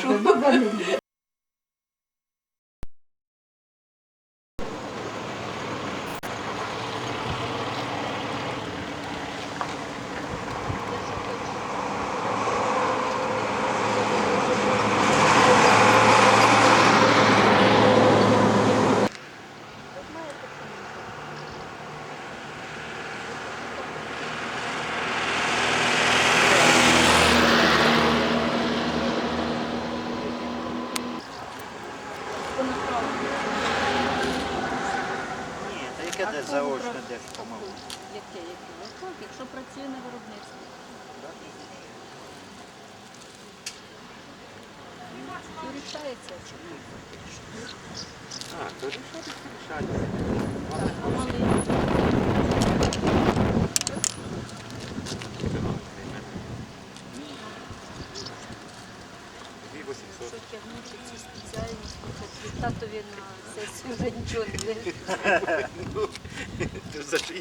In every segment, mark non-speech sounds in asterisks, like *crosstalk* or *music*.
るほどね。Яке де заочно, де ж помилка. Яке, яке? Якщо працює на виробництві. І рішається. А, то рішати. Так, а малий? Що тягнути ці спеціальності, так і татові на сесію вже нічого не *laughs* за що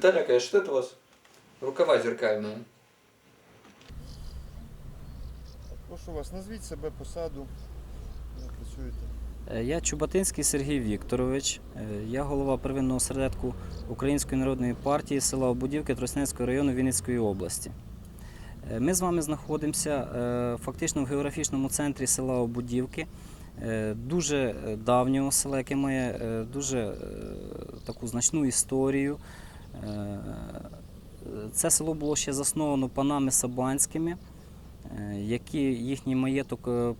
Виталий Аркадьевич, что это у вас? Рукава зеркальные. Прошу вас, назвіть себе посаду, де працюєте. Е, Я Чубатинський Сергій Вікторович. Е, Я голова первинного осередку Української народної партії села Обудівки Тросненського району Вінницької області. Е, Ми з вами знаходимося фактично в географічному центрі села Обудівки, дуже давнього села, яке має дуже таку значну історію. Е, Це село було ще засновано панами Сабанськими е, які їхній маєток е,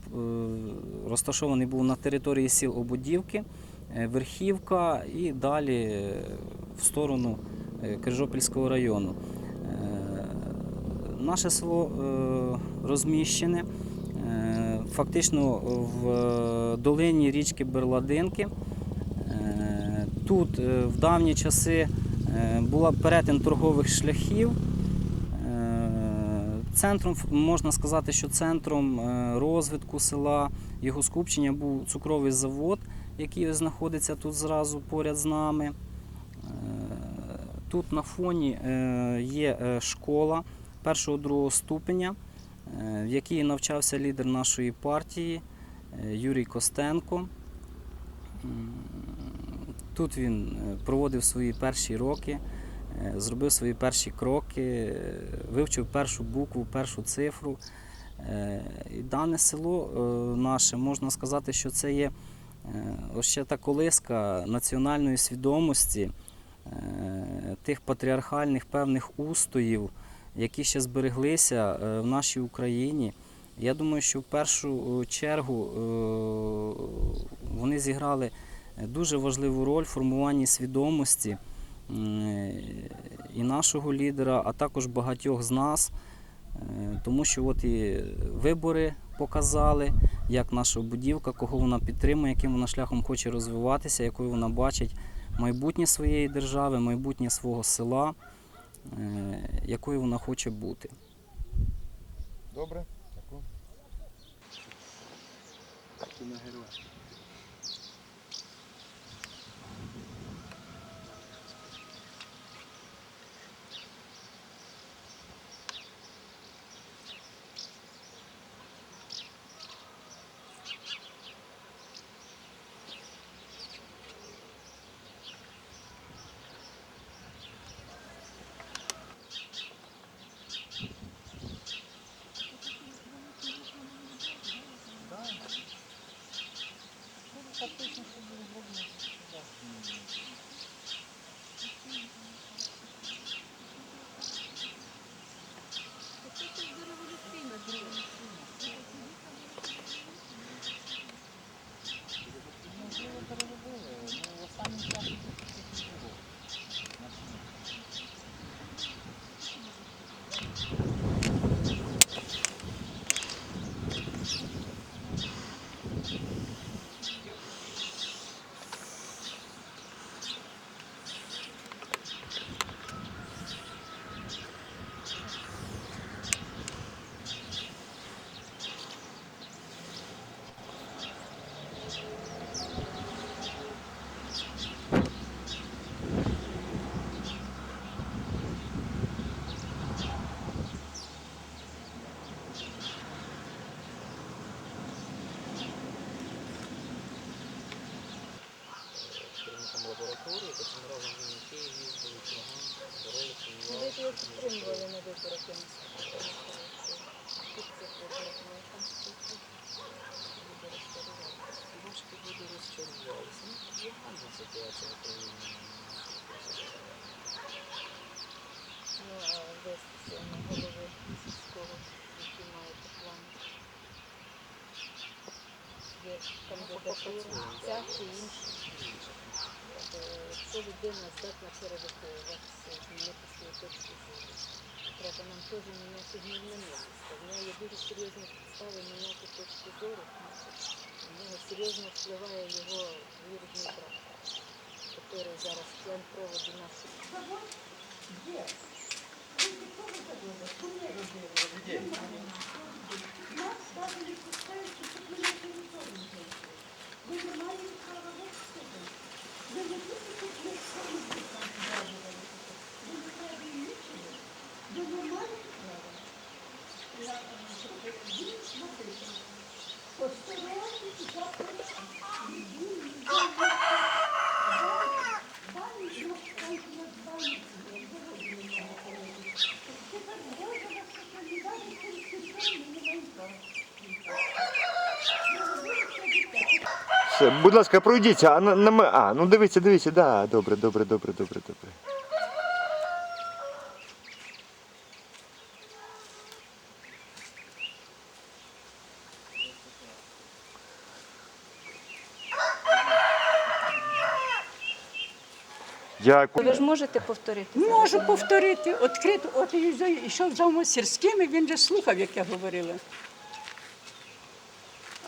розташований був на території сіл Обудівки, Верхівка і далі в сторону Крижопільського району. Наше село розміщене фактично в долині річки Берладинки. Тут в давні часи була перетин торгових шляхів. Е, Центром можна сказати, що центром е, розвитку села, його скупчення був цукровий завод, який знаходиться тут зразу поряд з нами. Е, Тут на фоні е, є е, школа першого-другого ступеня, е, в якій навчався лідер нашої партії е, Юрій Костенко. Тут він е, проводив свої перші роки, е, зробив свої перші кроки, е, вивчив першу букву, першу цифру. І дане село наше, можна сказати, що це є ось ще та колиска національної свідомості тих патріархальних певних устоїв, які ще збереглися в нашій Україні. Я думаю, що в першу чергу вони зіграли дуже важливу роль в формуванні свідомості і нашого лідера, а також багатьох з нас. Е, Тому що от і вибори показали, як наша будівка, кого вона підтримує, яким вона шляхом хоче розвиватися, якою вона бачить майбутнє своєї держави, майбутнє свого села, е, якою вона хоче бути. Добре? Дякую. Ви ж його підтримували на виборах, я Трошки буде розчарувалися. Ну, є ситуація в Україні. Ну, а вести на голови сільського, які маєте план? Є кандидатура, ця чи інша. Е, Якщо людина здатна перевиховуватися, змінити свою точку зору, треба нам теж міняти гнівне місце. В нього є дуже серйозні підстави міняти точку зору. На нього серйозно впливає його вірний брат, який зараз член проводу нашої. Все, будь ласка, пройдіться, а на, на ме- А, ну дивіться, дивіться, да, добре, добре, добре, добре, добре. Дякую. Ви ж можете повторити? Можу повторити. Відкрито, от і вже йшов за сільськими, він же слухав, як я говорила.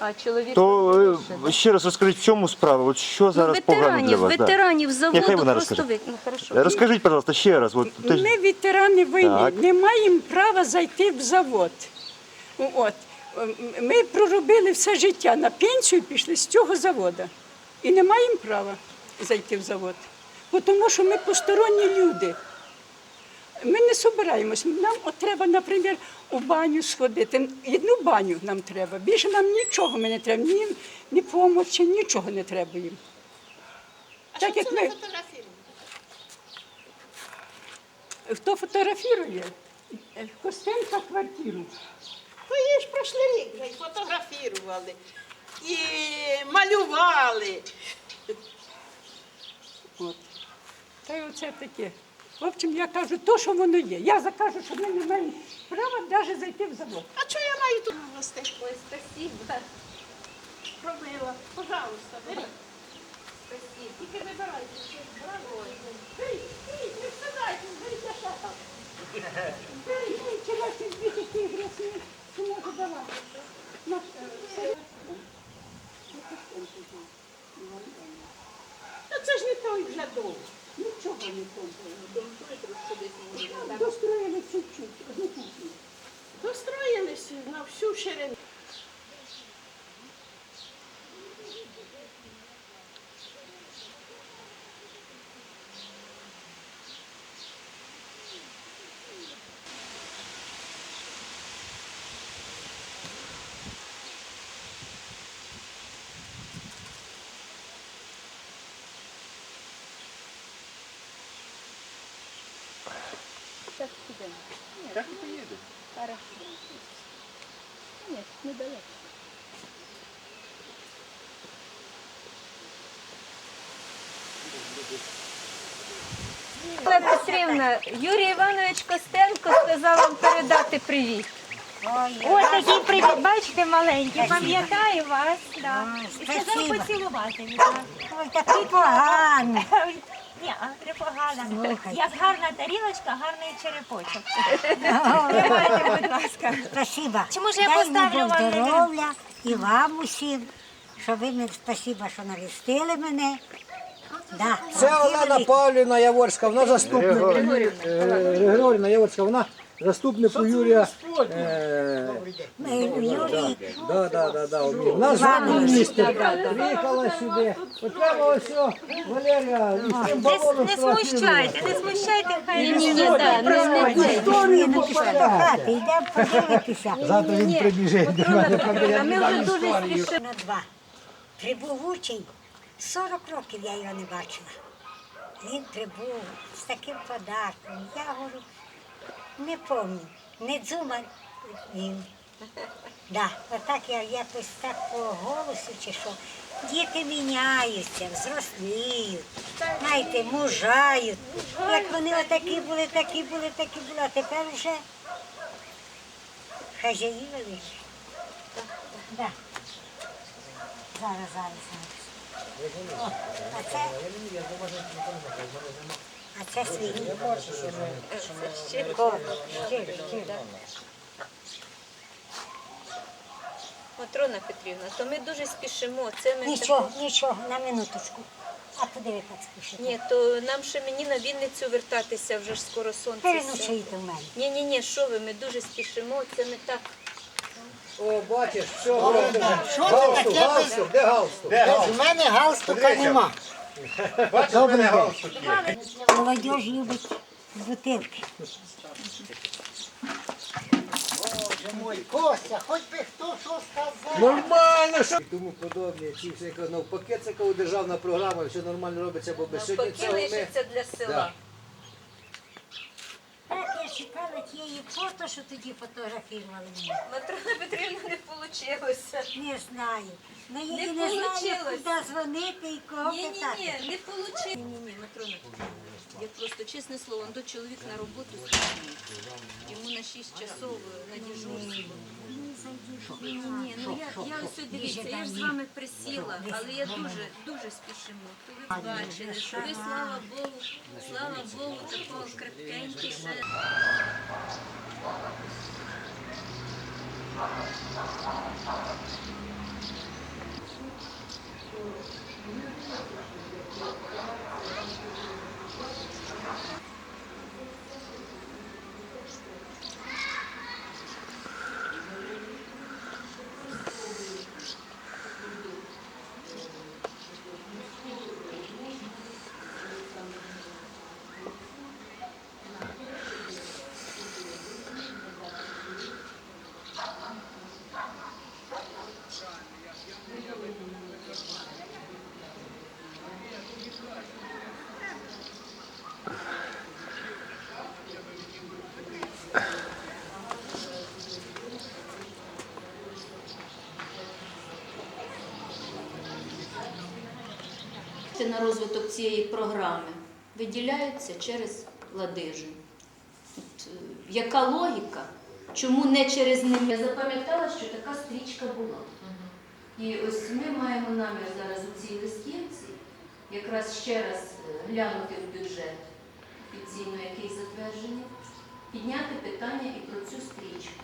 А чоловік То більше, да. е, ще раз розкажіть, в чому справа? От що зараз погано для ветеранів, вас? Да. ветеранів заводу Нехай вона просто розкаже. ви... Ну, хорошо. Розкажіть, будь ласка, ще раз. От, те ж- Ми ветерани війни, Так. не маємо права зайти в завод. От. М, Ми проробили все життя на пенсію, пішли з цього заводу. І не маємо права зайти в завод. Бо Тому що ми посторонні люди. Ми не збираємось. Нам от треба, наприклад, у баню сходити. Одну баню нам треба. Більше нам нічого ми не треба, ні, ні помочі, нічого не треба їм. так як ми... Хто фотографірує? Костенка квартиру. То її ж пройшли рік вже і фотографували, і малювали. От. Та й оце таке. В общем, я кажу, то, що воно є. Я закажу, що ми не маємо права навіть зайти в завод. А що я маю тут? Ой, спасибо. Пробила. Пожалуйста, беріть. Тільки вибирайте. брали. Беріть, беріть, чи ваші дві такі грязні, що можу давати. Е, це- ж не той вже дом. Нічого не було. Дом той трошки десь може. так. Достроїли чуть-чуть, одну кухню. Достроїлися на всю ширину. Так підемо. Так і поїде. Хорошо. Ні, недалеко. Олена Петрівна, Юрій Іванович Костенко сказав вам передати привіт. Ось такий привіт, бачите, маленький, пам'ятаю вас. Да. І сказав поцілувати. Ой, такий поганий. Ні, а. Як гарна тарілочка, гарний черепочок. Тримайте, будь ласка. Спасибо. Чи може я Дай поставлю вам на здоров'я і вам усім, що ви мені спасибо, що навістили мене. Да, Це Олена. Павлівна Яворська, вона заступник Григорівна Яворська, вона заступник у Юрія. Е, Юрій, да, да, да, да, з вами міністр. Приїхала сюди. От прямо ось о, Валерія, і з цим Не, балоном не смущайте, не смущайте, хай Ні, ні, да, не, це. Історію до хати, йдемо подивитися. *laughs* Завтра він прибіжить до мене, А не ми вже дуже історію. спішимо. На два. Прибув учень, 40 років я його не бачила. Він прибув з таким подарком. Я говорю, не пам'ятаю, не дзума він. Да, отак я якось так по голосу чи що. Діти міняються, взросліють, знаєте, мужають. Як вони отакі були, такі були, такі були, а тепер вже хазяї великі. Да. Зараз, зараз, зараз. О, а це, а це щиро. Матрона Петрівна, то ми дуже спішимо. Це ми Нічого, нічого, на минуточку. А куди ви так спішите? Ні, то нам ще мені на Вінницю вертатися вже ж скоро сонце. сяде. Переночуєте в мене. Ні, ні, ні, що ви, ми дуже спішимо. Це ми так. О, бачиш, все, галстук, галстук, де галстук? У мене галстука нема. Добрий день. Молодь любить бутилки. Костя, хоч би хто що сказав. Нормально, що? Тому подобні, ці всі навпаки, це державна програма, все нормально робиться, бо без сьогодні Навпаки лишиться для села. Чекала тієї фото, що тоді фотографували мене. Матрона Петрівна не вийшло. Не знаю. Ну я Не і не знаю, получилось. куди дзвонити і кого Ні, ні, питати. ні, не вийшло. Ні, ні, ні, Матрона Петрівна то чесне слово, ну, до чоловік на роботу спізнив. Йому на 6 часов на дежурство. Ні, ну я, я все дивіться, я ж з вами присіла, але я дуже, дуже спішимо. То ви бачили, що ви, слава Богу, слава Богу, такого крепкенький ще. На розвиток цієї програми виділяються через ладижу. От, е, яка логіка? Чому не через них? Я запам'ятала, що така стрічка була. І ось ми маємо намір зараз у цій листівці якраз ще раз е, глянути в бюджет офіційно, який затверджений, підняти питання і про цю стрічку.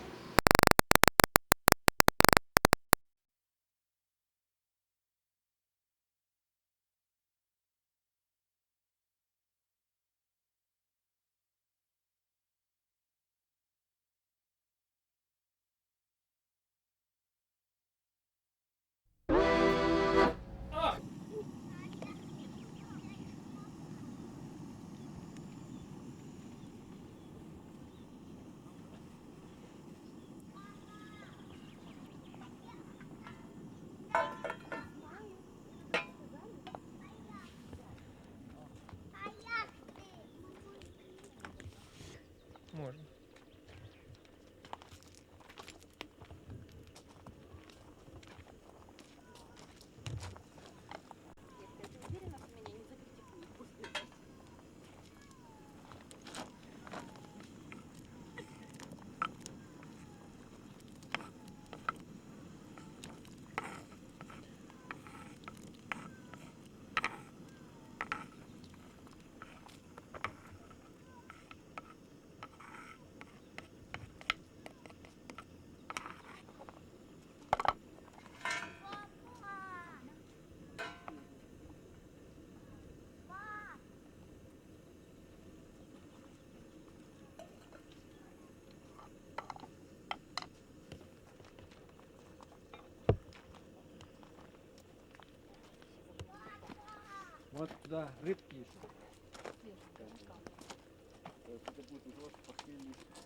От туди рибки.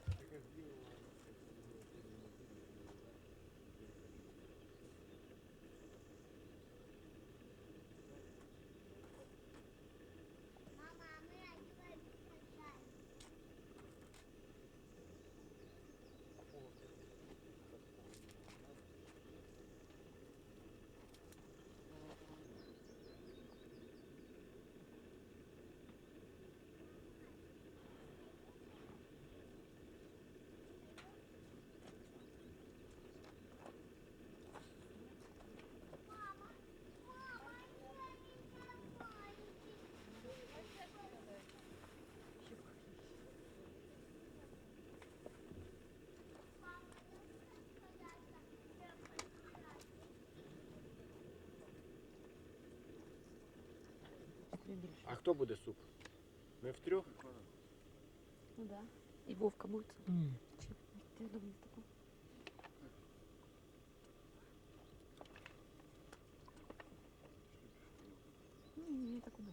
А хто буде суп? Ми втрьох? Ну да. І Вовка буде. Чи ти думаєш таку? Ні, ні, таку не